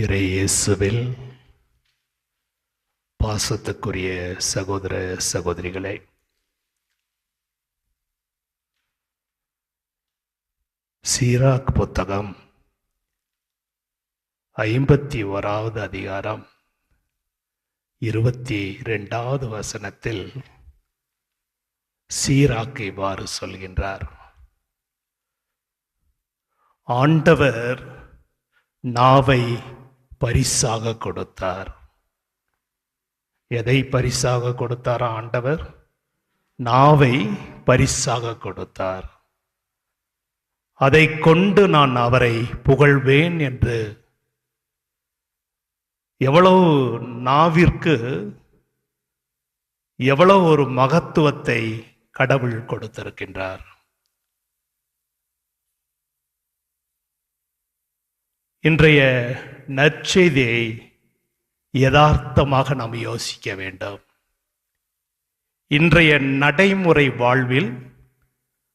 இறை இயேசுவில் பாசத்துக்குரிய சகோதர சகோதரிகளே சீராக் புத்தகம் ஐம்பத்தி ஓராவது அதிகாரம் இருபத்தி ரெண்டாவது வசனத்தில் சீராக் இவ்வாறு சொல்கின்றார். ஆண்டவர் நாவை பரிசாக கொடுத்தார். எதை பரிசாக கொடுத்தார் ஆண்டவர்? நாவை பரிசாக கொடுத்தார். அதை கொண்டு நான் அவரை புகழ்வேன் என்று. எவ்வளவு நாவிற்கு எவ்வளவு ஒரு மகத்துவத்தை கடவுள் கொடுத்திருக்கின்றார். இன்றைய நற்செய்தியை யதார்த்தமாக நாம் யோசிக்க வேண்டும். இன்றைய நடைமுறை வாழ்வில்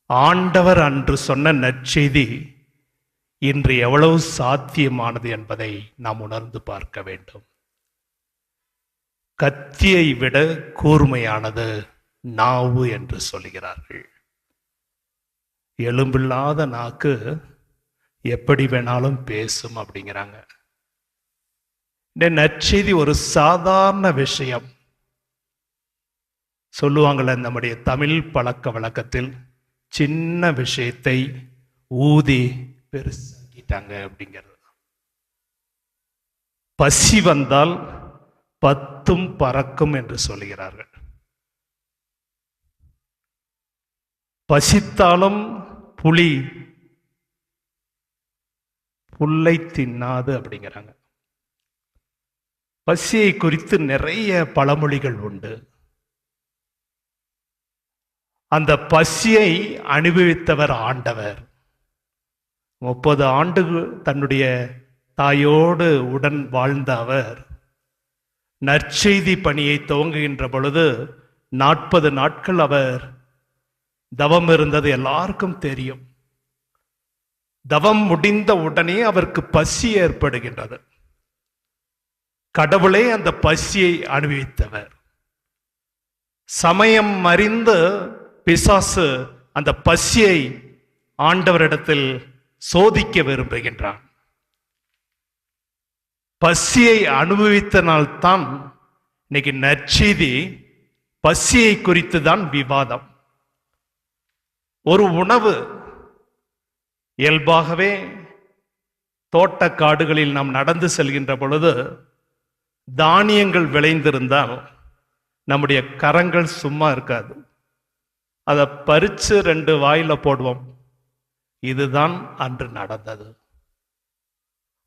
ஆண்டவர் அன்று சொன்ன நற்செய்தி இன்று எவ்வளவு சாத்தியமானது என்பதை நாம் உணர்ந்து பார்க்க வேண்டும். கத்தியை விட கூர்மையானது நாவு என்று சொல்கிறார்கள். எலும்பில்லாத நாக்கு எப்படி வேணாலும் பேசும் அப்படிங்கிறாங்க. இந்த நற்செய்தி ஒரு சாதாரண விஷயம். சொல்லுவாங்கள்ல நம்முடைய தமிழ் பழக்க வழக்கத்தில் சின்ன விஷயத்தை ஊதி பெருசாக்கிட்டாங்க அப்படிங்கிறது. பசி வந்தால் பத்தும் பறக்கும் என்று சொல்கிறார்கள் பசித்தாலும் புலி புல்லை தின்னாது அப்படிங்கிறாங்க. பசியை குறித்து நிறைய பழமொழிகள் உண்டு. அந்த பசியை அனுபவித்தவர் ஆண்டவர். முப்பது ஆண்டு தன்னுடைய தாயோடு உடன் வாழ்ந்த அவர் நற்செய்தி பணியை துவங்குகின்ற பொழுது நாற்பது நாட்கள் அவர் தவம் இருந்தது எல்லாருக்கும் தெரியும். தவம் முடிந்த உடனே அவருக்கு பசி ஏற்படுகின்றது. கடவுளே அந்த பசியை அனுபவித்தவர். சமயம் அறிந்து பிசாசு அந்த பசியை ஆண்டவரிடத்தில் சோதிக்க விரும்புகின்றான். பசியை அனுபவித்தனால்தான் இன்னைக்கு நற்செய்தி பசியை குறித்து தான் விவாதம். ஒரு உணவு இயல்பாகவே தோட்ட காடுகளில் நாம் நடந்து செல்கின்ற பொழுது தானியங்கள் விளைந்திருந்தால் நம்முடைய கரங்கள் சும்மா இருக்காது. அதை பறித்து ரெண்டு வாயில் போடுவோம். இதுதான் அன்று நடந்தது.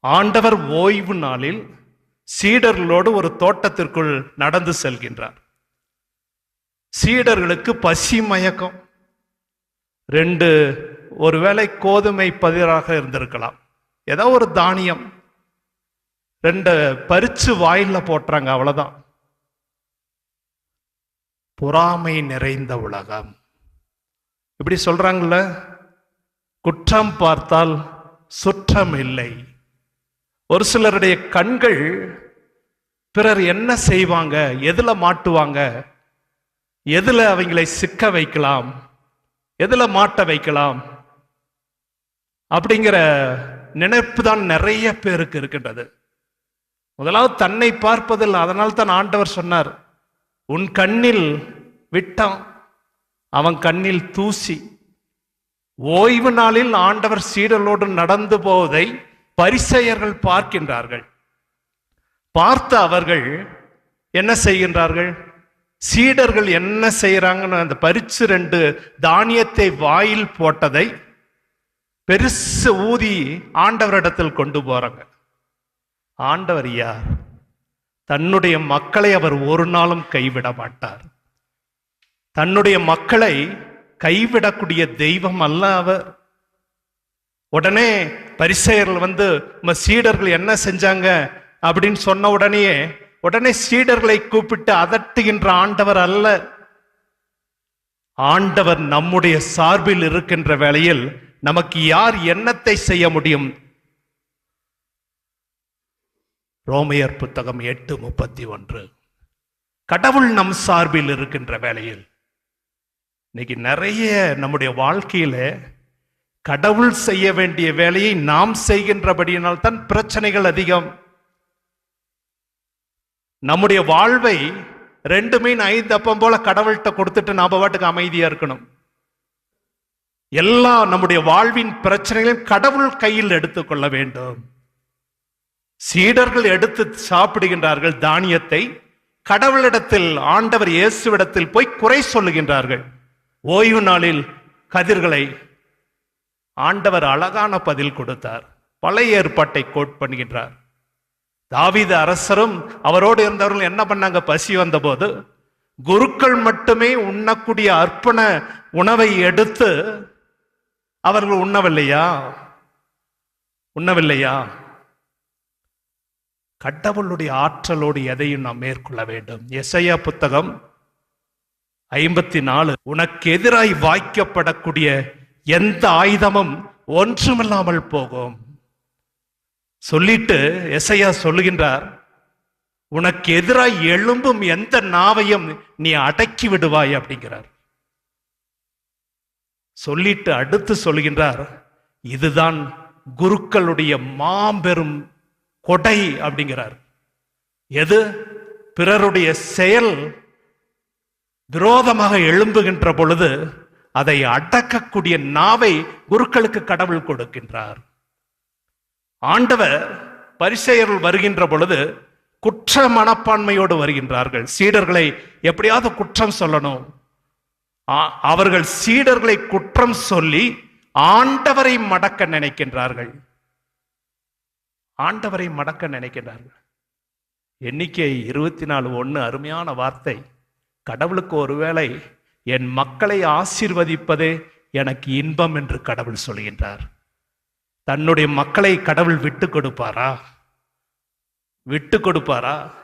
ஆண்டவர் ஓய்வு நாளில் சீடர்களோடு ஒரு தோட்டத்திற்குள் நடந்து செல்கின்றார். சீடர்களுக்கு பசி மயக்கம். ரெண்டு ஒருவேளை கோதுமை பதிராக இருந்திருக்கலாம். ஏதோ ஒரு தானியம். ரெண்டு பறிச்சு வாயில போட்டுறாங்க அவ்வளவுதான். பொறாமை நிறைந்த உலகம். இப்படி சொல்றாங்கல்ல குற்றம் பார்த்தால் சுற்றம் இல்லை. ஒரு சிலருடைய கண்கள் பிறர் என்ன செய்வாங்க எதுல மாட்டுவாங்க எதுல அவங்களை சிக்க வைக்கலாம் எதுல மாட்ட வைக்கலாம் அப்படிங்கிற நினைப்பு தான் நிறைய பேருக்கு இருக்கின்றது. முதலாவது தன்னை பார்ப்பதில் அதனால் தான் ஆண்டவர் சொன்னார் உன் கண்ணில் விட்டான் அவன் கண்ணில் தூசி. ஓய்வு நாளில் ஆண்டவர் சீடலோடு நடந்து போவதை பரிசெயர்கள் பார்க்கின்றார்கள். பார்த்த அவர்கள் என்ன செய்கின்றார்கள்? சீடர்கள் என்ன செய்கிறாங்கன்னு அந்த பரிச்சு ரெண்டு தானியத்தை வாயில் போட்டதை பெருசு ஊதி ஆண்டவரிடத்தில் கொண்டு போறாங்க ஆண்டவர் யார்? தன்னுடைய மக்களை அவர் ஒரு நாளும் கைவிட மாட்டார். தன்னுடைய மக்களை கைவிடக்கூடிய தெய்வம் அல்ல அவர். உடனே பரிசெயர்கள் வந்து நம்ம சீடர்கள் என்ன செஞ்சாங்க? அப்படின்னு சொன்ன உடனேயே உடனே சீடர்களை கூப்பிட்டு அதட்டுகின்ற ஆண்டவர் அல்ல. ஆண்டவர் நம்முடைய சார்பில் இருக்கின்ற வேளையில் நமக்கு யார் என்னத்தை செய்ய முடியும்? ரோமையர் புத்தகம் எட்டு முப்பத்தி ஒன்று. கடவுள் நம் சார்பில் இருக்கின்ற வேளையில் இன்னைக்கு நிறைய நம்முடைய வாழ்க்கையில கடவுள் செய்ய வேண்டிய வேலையை நாம் செய்கின்றபடியினால் தான் பிரச்சனைகள் அதிகம். நம்முடைய வாழ்வை ரெண்டு மீன் ஐந்து அப்பம் போல கடவுள்கிட்ட கொடுத்துட்டு நாம பாட்டுக்கு அமைதியா இருக்கணும். எல்லா நம்முடைய வாழ்வின் பிரச்சனைகளையும் கடவுள் கையில் எடுத்துக்கொள்ள வேண்டும். சீடர்கள் எடுத்து சாப்பிடுகின்றார்கள் தானியத்தை. கடவுளிடத்தில் ஆண்டவர் இயேசுவிடத்தில் போய் குறை சொல்லுகின்றார்கள். ஓய்வு நாளில் கதிர்களை ஆண்டவர் அழகான பதில் கொடுத்தார். பழைய ஏற்பாட்டை கோட் பண்ணுகின்றார். தாவீது அரசரும் அவரோடு இருந்தவர்கள் என்ன பண்ணாங்க? பசி வந்தபோது குருக்கள் மட்டுமே உண்ணக்கூடிய அர்ப்பண உணவை எடுத்து அவர்கள் உண்ணவில்லையா? உண்ணவில்லையா? கடவுளுடைய ஆற்றலோடு எதையும் நாம் மேற்கொள்ள வேண்டும். எசையா புத்தகம் ஐம்பத்தி நாலு உனக்கு எதிராய் வாய்க்கப்படக்கூடிய எந்த ஆயுதமும் ஒன்றுமில்லாமல் போகும். சொல்லிட்டு எசையா சொல்லுகின்றார் உனக்கு எதிராய் எழும்பும் எந்த நாவையும் நீ அடக்கி விடுவாய் அப்படிங்கிறார். சொல்லிட்டு அடுத்து சொல்லுகின்றார் இதுதான் குருக்களுடைய மாபெரும் கொடை அப்படிங்கிறார். எது? பிறருடைய செயல் விரோதமாக எழும்புகின்ற பொழுது அதை அடக்கக்கூடிய நாவை குருக்களுக்கு கடவுள் கொடுக்கின்றார். ஆண்டவர் பரிசெயர்கள் வருகின்ற பொழுது குற்ற மனப்பான்மையோடு வருகின்றார்கள். சீடர்களை எப்படியாவது குற்றம் சொல்லணும். அவர்கள் சீடர்களை குற்றம் சொல்லி ஆண்டவரை மடக்க நினைக்கின்றார்கள். ஆண்டவரை மடக்க நினைக்கின்றார்கள். எண்ணிக்கை இருபத்தி நாலு ஒன்று அருமையான வார்த்தை. கடவுளுக்கு ஒருவேளை என் மக்களை ஆசீர்வதிப்பதே எனக்கு இன்பம் என்று கடவுள் சொல்கின்றார். தன்னுடைய மக்களை கடவுள் விட்டு கொடுப்பாரா? விட்டு கொடுப்பாரா?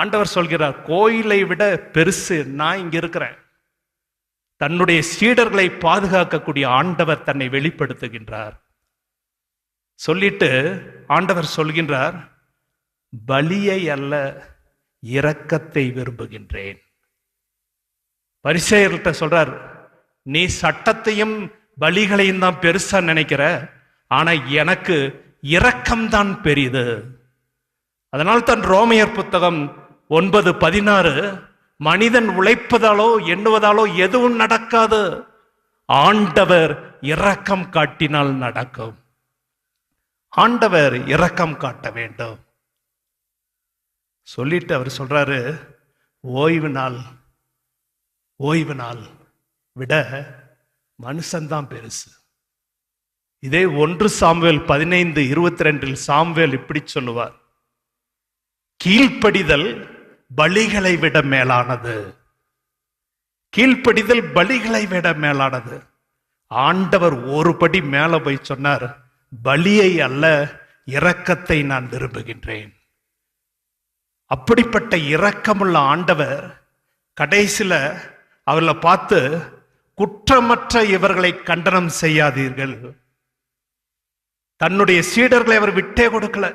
ஆண்டவர் சொல்கிறார் கோயிலை விட பெருசு நான் இங்க இருக்கிறேன். தன்னுடைய சீடர்களை பாதுகாக்கக்கூடிய ஆண்டவர் தன்னை வெளிப்படுத்துகின்றார். சொல்லிட்டு ஆண்டவர் சொல்கின்றார் பலியை அல்ல இரக்கத்தை விரும்புகின்றேன். பரிசெயர்கிட்ட சொல்றார் நீ சட்டத்தையும் பலிகளையும் தான் பெருசா நினைக்கிற ஆனா எனக்கு இரக்கம்தான் பெரியது அதனால் தான் ரோமையர் புத்தகம் ஒன்பது பதினாறு மனிதன் உழைப்பதாலோ எண்ணுவதாலோ எதுவும் நடக்காது. ஆண்டவர் இரக்கம் காட்டினால் நடக்கும். ஆண்டவர் இரக்கம் காட்ட வேண்டும். சொல்லிட்டு அவர் சொல்றாரு ஓய்வு நாள் ஓய்வு நாள் விட மனுஷன்தான் பெருசு. இதே ஒன்று சாம்வேல் பதினைந்து இருபத்தி ரெண்டில் சாம்வேல் இப்படி சொல்லுவார். கீழ்ப்படிதல் பலிகளை விட மேலானது. கீழ்ப்படிதல் பலிகளை விட மேலானது. ஆண்டவர் ஒரு படி மேல போய் சொன்னார் பலியை அல்ல இரக்கத்தை நான் விரும்புகின்றேன். அப்படிப்பட்ட இரக்கமுள்ள ஆண்டவர் கடைசியில் அவர்களை பார்த்து குற்றமற்ற இவர்களை கண்டனம் செய்யாதீர்கள். தன்னுடைய சீடர்களை அவர் விட்டே கொடுக்கல.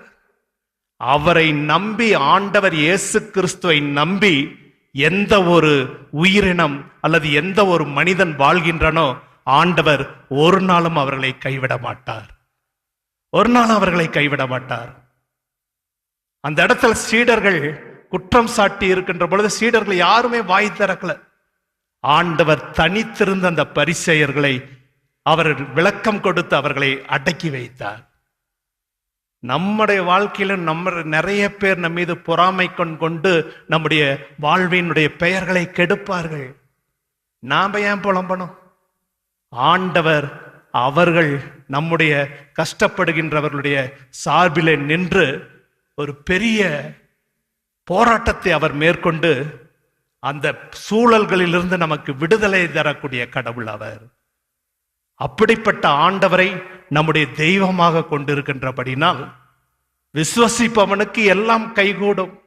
அவரை நம்பி ஆண்டவர் இயேசு கிறிஸ்துவை நம்பி எந்த ஒரு உயிரினம் அல்லது எந்த ஒரு மனிதன் வாழ்கின்றனோ ஆண்டவர் ஒரு நாளும் அவர்களை கைவிட மாட்டார். ஒரு நாள் அவர்களை கைவிட மாட்டார். அந்த இடத்துல சீடர்கள் குற்றம் சாட்டி இருக்கின்ற பொழுது சீடர்கள் யாருமே வாய் திறக்கல. ஆண்டவர் தனித்திருந்த அந்த பரிசெயர்களை அவர் விளக்கம் கொடுத்து அவர்களை அடக்கி வைத்தார். நம்முடைய வாழ்க்கையில நம்ம நிறைய பேர் நம்ம மீது பொறாமை கொண் கொண்டு நம்முடைய வாழ்வினுடைய பெயர்களை கெடுப்பார்கள். நாம ஏன் புலம்பணும்? ஆண்டவர் அவர்கள் நம்முடைய கஷ்டப்படுகின்றவர்களுடைய சார்பிலே நின்று ஒரு பெரிய போராட்டத்தை அவர் மேற்கொண்டு அந்த சூழல்களிலிருந்து நமக்கு விடுதலை தரக்கூடிய கடவுள் அவர். அப்படிப்பட்ட ஆண்டவரை நம்முடைய தெய்வமாக கொண்டிருக்கின்றபடினால் விசுவசிப்பவனுக்கு எல்லாம் கைகூடும்.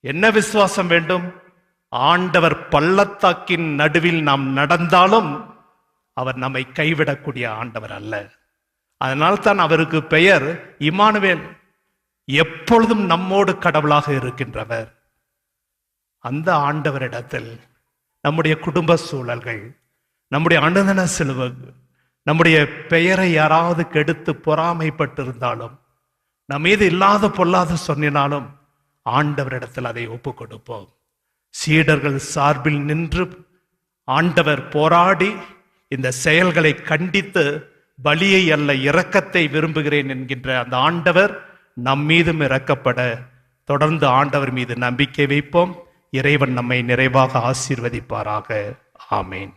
என்ன விசுவாசம் வேண்டும்? ஆண்டவர் பள்ளத்தாக்கின் நடுவில் நாம் நடந்தாலும் அவர் நம்மை கைவிடக்கூடிய ஆண்டவர் அல்ல. அதனால் தான் அவருக்கு பெயர் இமானுவேல். எப்பொழுதும் நம்மோடு கடவுளாக இருக்கின்றவர். அந்த ஆண்டவரிடத்தில் நம்முடைய குடும்ப சூழல்கள் நம்முடைய அனுதன செல்வம் நம்முடைய பெயரை யாராவது கெடுத்து பொறாமைப்பட்டிருந்தாலும் நம் மீது இல்லாத பொல்லாத சொன்னினாலும் ஆண்டவரிடத்தில் அதை ஒப்பு கொடுப்போம் சீடர்கள் சார்பில் நின்று ஆண்டவர் போராடி இந்த செயல்களை கண்டித்து பலியை அல்ல இரக்கத்தை விரும்புகிறேன் என்கின்ற அந்த ஆண்டவர் நம் மீதும் இறக்கப்பட தொடர்ந்து ஆண்டவர் மீது நம்பிக்கை வைப்போம். இறைவன் நம்மை நிறைவாக ஆசீர்வதிப்பாராக. ஆமேன்.